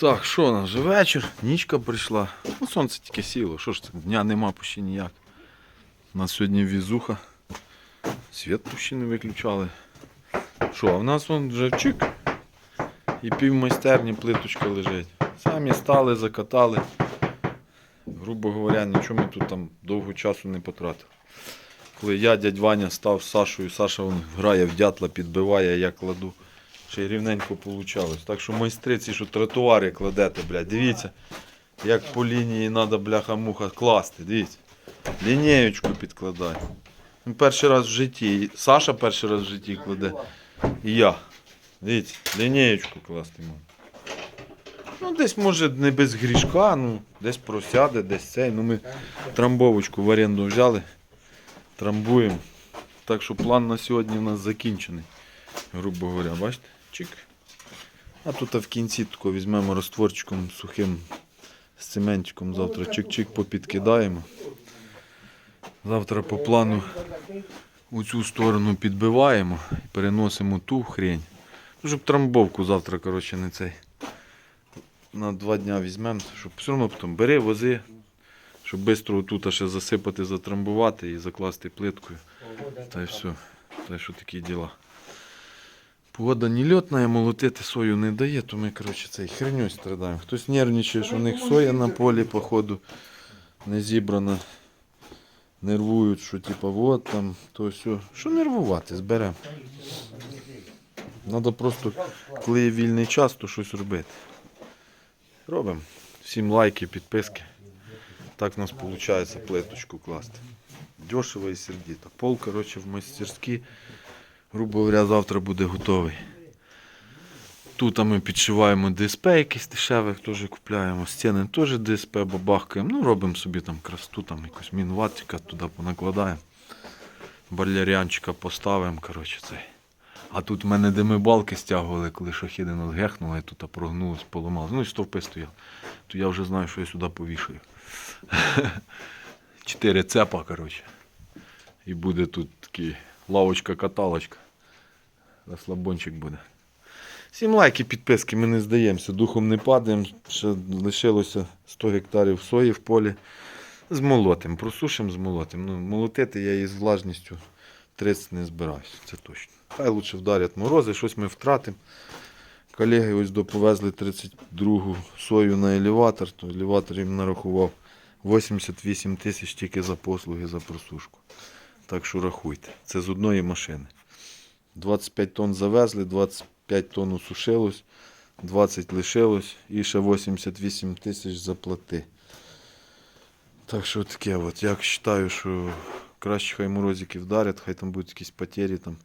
Так, що у нас вже вечір, нічка прийшла. Ну, сонце тільки сіло. Що ж це? Дня нема почти ніяк. У нас сьогодні візуха. Світ почти не виключали. Що, а в нас вон вже чик. І пів майстерні плиточка лежить. Самі стали, закатали. Грубо говоря, нічого ми тут там довго часу не потратили. Коли я, дядь Ваня, став з Сашою, Саша вон грає в дятла, підбиває, я кладу. Ще й рівненько вийшло. Так що майстри ці, що тротуари кладете, блядь, дивіться, як по лінії треба бляха-муха класти. Дивіться. Лінієчку підкладай. Перший раз в житті. Саша перший раз в житті кладе. І я. Дивіться, лінієчку класти можна. Ну, десь може не без грішка, ну, десь просяде, десь цей. Ну, ми трамбовочку в оренду взяли. Трамбуємо. Так що план на сьогодні у нас закінчений. Грубо говоря, бачите? Чик. А тут в кінці тако візьмемо розтворчиком сухим з цементиком завтра чик-чик попідкидаємо. Завтра по плану у цю сторону підбиваємо і переносимо ту хрень. Ну, Щоб трамбовку завтра, коротше, не цей. На два дня візьмемо, щоб все одно потім бери, вози, щоб швидко тут ще засипати, затрамбувати і закласти плиткою. Та й все. Та й що такі діла. Погода не льотна, молотити сою не дає, то ми, коротше, цей херньою страдаємо. Хтось нервничає, що у них соя на полі, походу, не зібрана. Нервують, що типа вот там, то все. Що нервувати, зберемо. Треба просто, коли є вільний час, то щось робити. Робимо. Всім лайки, підписки. Так у нас виходить плиточку класти. Дешево і сердито. Пол, коротше, в мастерській, грубо говоря, завтра буде готовий. Тут ми підшиваємо ДСП якийсь дешевих, теж купляємо. Стіни теж ДСП бабахкаємо. Ну, робимо собі там красту, там якусь мінватика туди понакладаємо. Балярянчика поставимо, коротше, цей. А тут в мене де ми балки стягували, коли шахіди нас гехнули, і тут прогнулось, поламалось. Ну і стовпи стояли. То я вже знаю, що я сюди повішаю. Чотири цепа, коротше. І буде тут такий лавочка-каталочка. Розслабончик буде. Всім лайки, підписки, ми не здаємося, духом не падаємо. Ще лишилося 100 гектарів сої в полі. Змолотим, просушимо, змолотим. Ну, молотити я її з влажністю 30 не збираюся, це точно. Хай лучше вдарять морози, щось ми втратимо. Колеги ось доповезли 32-гу сою на елеватор, то елеватор їм нарахував 88 тисяч тільки за послуги за просушку. Так що рахуйте, це з одної машини. 25 тонн завезли, 25 тонн усушилось, 20 лишилось і ще 88 тисяч заплати. Так що таке, от. я вважаю, що краще хай морозики вдарять, хай там будуть якісь потері там,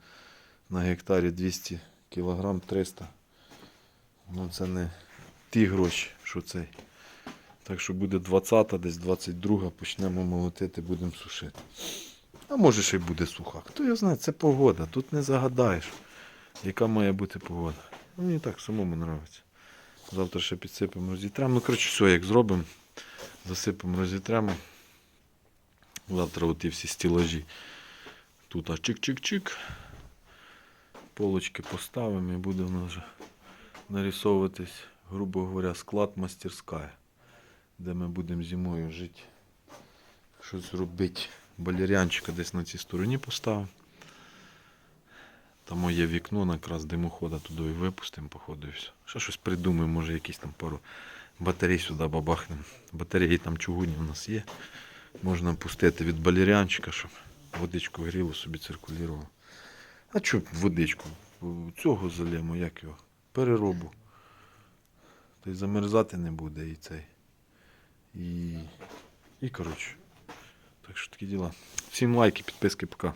на гектарі 200 кг 300. Ну це не ті гроші, що цей. Так що буде 20-та, десь 22 почнемо молотити, будемо сушити. А може ще й буде суха. Хто його знає, це погода. Тут не загадаєш, яка має бути погода. Мені так самому подобається. Завтра ще підсипемо, розітремо. Ну, коротше, все, як зробимо, засипемо, розітремо. Завтра оті всі стілажі. Тут чик-чик-чик. Полочки поставимо і буде в нас вже нарисовуватись, грубо говоря, склад мастерська, де ми будемо зимою жити. Щось робити. Балерянчика десь на цій стороні поставимо. Там є вікно, якраз димохода туди і випустимо, походу, і все. Ще щось придумаємо, може якісь там пару батарей сюди бабахнемо. Батареї там чугунні у нас є. Можна пустити від балерянчика, щоб водичку гріло, собі циркулювало. А що водичку? Цього залємо, як його? Переробу. Та й замерзати не буде і цей. І, і коротше. Так що такі діла. Всім лайки, підписки, пока.